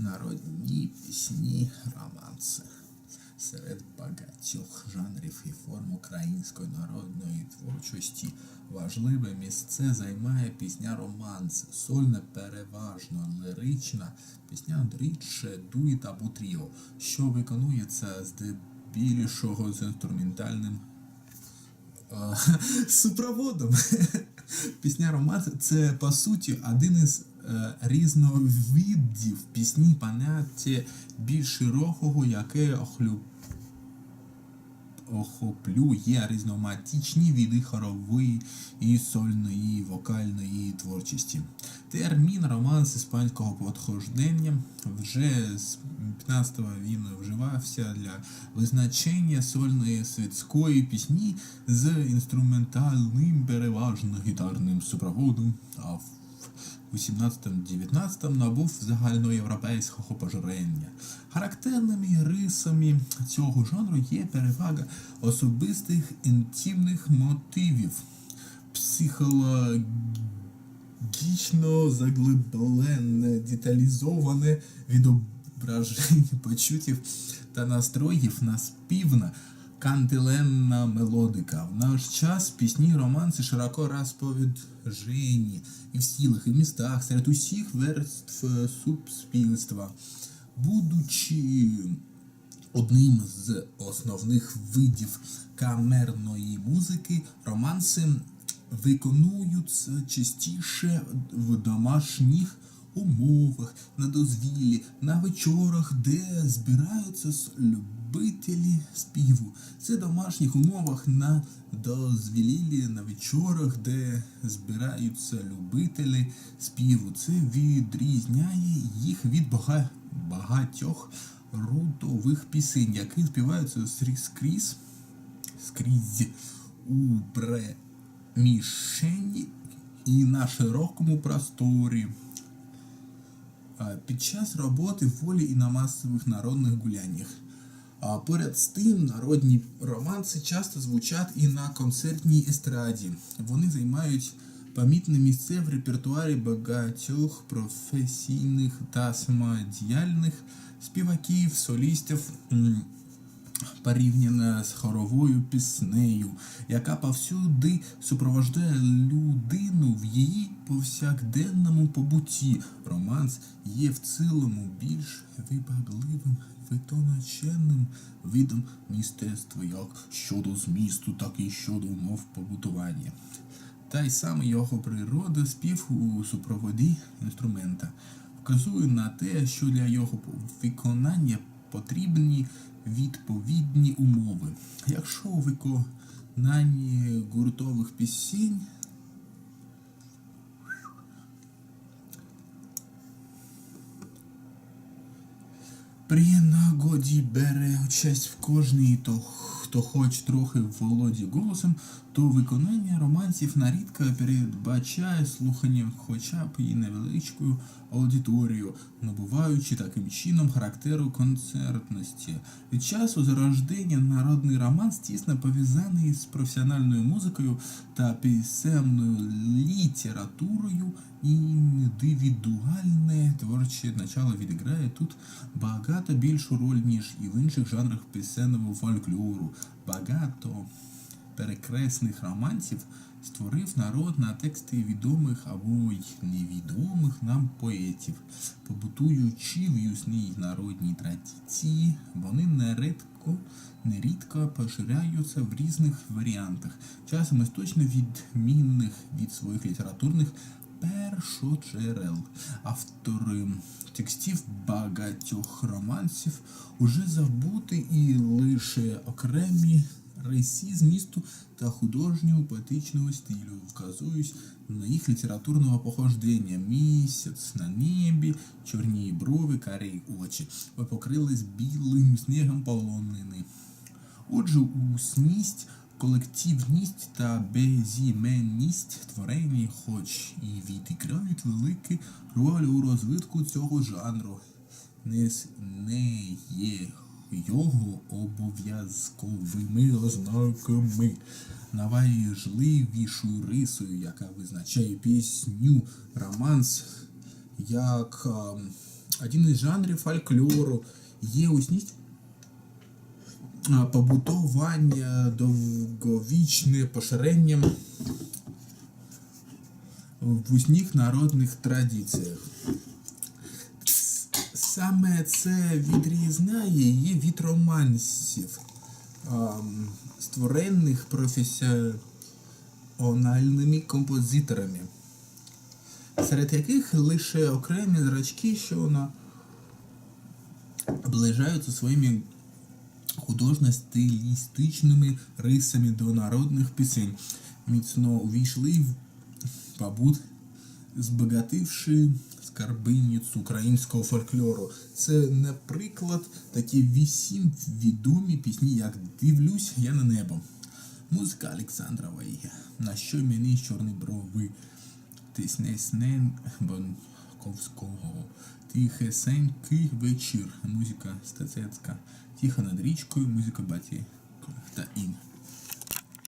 Народні пісні, романси. Серед багатьох жанрів і форм української народної творчості важливе місце займає пісня романс, сольна переважно лирична, пісня рідше дует або тріо, що виконується здебільшого з інструментальним супроводом. Пісня романс це по суті один із різновидів пісні поняття більш широкого, яке охлю... охоплює різноманітні види хорової і сольної, і вокальної творчості. Термін романс іспанського походження вже з 15-го він вживався для визначення сольної світської пісні з інструментальним переважно гітарним супроводом, в 18-19 набув загальноєвропейського пожирення. Характерними рисами цього жанру є перевага особистих інтимних мотивів, психологічно заглиблене, деталізоване відображення почуттів та настроїв наспівна кантиленна мелодика. В наш час пісні романси широко розповіджені і в сілах, і в містах, серед усіх верств е, суспільства. Будучи одним з основних видів камерної музики, романси виконуються частіше в домашніх умовах, на дозвіллі, на вечорах, де збираються любителі співу. Це домашніх умовах на дозвіллі, на вечорах, де збираються любителі співу. Це відрізняє їх від бага- багатьох рутових пісень, які співаються скрізь, скрізь у приміщенні і на широкому просторі. Під час роботи волі і на масових народних гуляннях. А поряд з тим, народні романси часто звучать і на концертній естраді. Вони займають помітне місце в репертуарі багатьох професійних та самодіяльних співаків, солістів. порівняно з хоровою піснею, яка повсюди супроводжує людину в її повсякденному побуті. Романс є в цілому більш вибагливим, витонченим видом мистецтва, як щодо змісту, так і щодо умов побутування. Та й саме його природа спів у супроводі інструмента вказує на те, що для його виконання потрібні відповідні умови. Якщо у виконанні гуртових пісень При нагоді бере участь в кожній, то хто хоч трохи володіє голосом, то виконання романсів нарідко передбачає слухання хоча б і невеличкою аудиторію, набуваючи таким чином характеру концертності. Від часу зарождення народний романс тісно пов'язаний з професіональною музикою та пісенною літературою, індивідуальне творче начало відіграє тут багато більшу роль, ніж і в інших жанрах пісенного фольклору. Багато перекресних романсів створив народ на тексти відомих або й невідомих нам поетів. Побутуючи в юсній народній традиції, вони нередко нерідко поширяються в різних варіантах, часом істочно відмінних від своїх літературних першоджерел. Автори текстів багатьох романсів уже забути і лише окремі риси змісту та художнього поетичного стилю вказують на їх літературного походження. Місяць на небі, чорні брови, карі очі. Покрились білим снігом полонини. Отже, усність, колективність та безіменність творені, хоч і відіграють велику роль у розвитку цього жанру, не є його обов'язковими ознаками. Найважливішою рисою, яка визначає пісню романс як ем, один із жанрів фольклору. Є усність а, побутовання, довговічне поширення в усіх народних традиціях. Саме це відрізняє її від романсів, ам, створених професіональними композиторами, серед яких лише окремі зрачки, що на наближаються своїми художньо-стилістичними рисами до народних пісень, міцно увійшли в побут, збагативши скарбинницю українського фольклору. Це, наприклад, такі вісім відомі пісні, як Дивлюсь я на небо. Музика Олександрової. На що мені чорні брови? Тисне снен Бонковського. Тихесенький вечір. Музика Стацецька. Тихо над річкою, музика Баті та Ін.